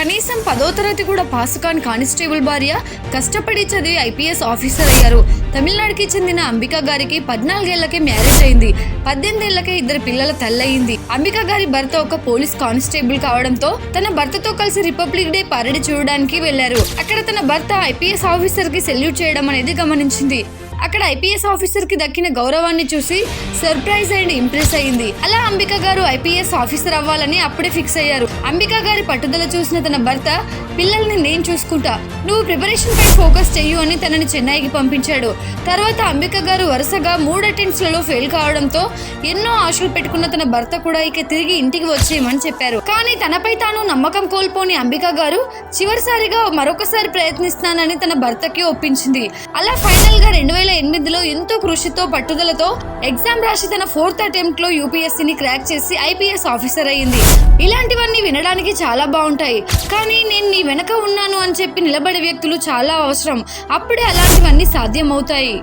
కనీసం పదో తరగతి కూడా పాస్ కాని కానిస్టేబుల్ భార్య కష్టపడి చదివి ఐపీఎస్ ఆఫీసర్ అయ్యారు. తమిళనాడుకి చెందిన అంబిక గారికి పద్నాలుగేళ్ళకే మ్యారేజ్ అయింది. పద్దెనిమిదేళ్ళకే ఇద్దరు పిల్లల తల్లయింది. అంబిక గారి భర్త ఒక పోలీస్ కానిస్టేబుల్ కావడంతో తన భర్తతో కలిసి రిపబ్లిక్ డే పరేడ్ చూడడానికి వెళ్ళారు. అక్కడ తన భర్త ఐపీఎస్ ఆఫీసర్కి సెల్యూట్ చేయడం అనేది గమనించింది. అక్కడ ఐపీఎస్ ఆఫీసర్కి దక్కిన గౌరవాన్ని చూసి సర్ప్రైజ్ అండ్ ఇంప్రెస్ అయింది అలా అంబిక గారు ఐపీఎస్ ఆఫీసర్ అవ్వాలని అప్పుడే ఫిక్స్ అయ్యారు. అంబిక గారి పట్టుదల చూసిన తన భర్త పిల్లల్ని నేను చూసుకుంటా. నువ్వు ప్రిపరేషన్ పై ఫోకస్ చెయ్యు అని తనని చెన్నైకి పంపించాడు. తర్వాత అంబిక గారు వరుసగా మూడు అటెంప్ట్స్లలో ఫెయిల్ కావడంతో ఎన్నో ఆశలు పెట్టుకున్న తన భర్త కూడా ఇక తిరిగి ఇంటికి వచ్చేయమని చెప్పారు. కానీ తనపై తాను నమ్మకం కోల్పోని అంబిక గారు చివరిసారిగా మరొకసారి ప్రయత్నిస్తానని తన భర్తకి ఒప్పించింది. అలా ఫైనల్గా రెండు వేల ఎనిమిదిలో ఎంతో కృషితో పట్టుదలతో ఎగ్జామ్ రాసి తన ఫోర్త్ అటెంప్ట్లో యూపీఎస్సీని క్రాక్ చేసి ఐపీఎస్ ఆఫీసర్ అయ్యింది. ఇలాంటివన్నీ వినడానికి చాలా బాగుంటాయి. కానీ నేను నీ వెనక ఉన్నాను అని చెప్పి నిలబడే వ్యక్తులు చాలా అవసరం. అప్పుడే అలాంటివన్నీ సాధ్యమవుతాయి.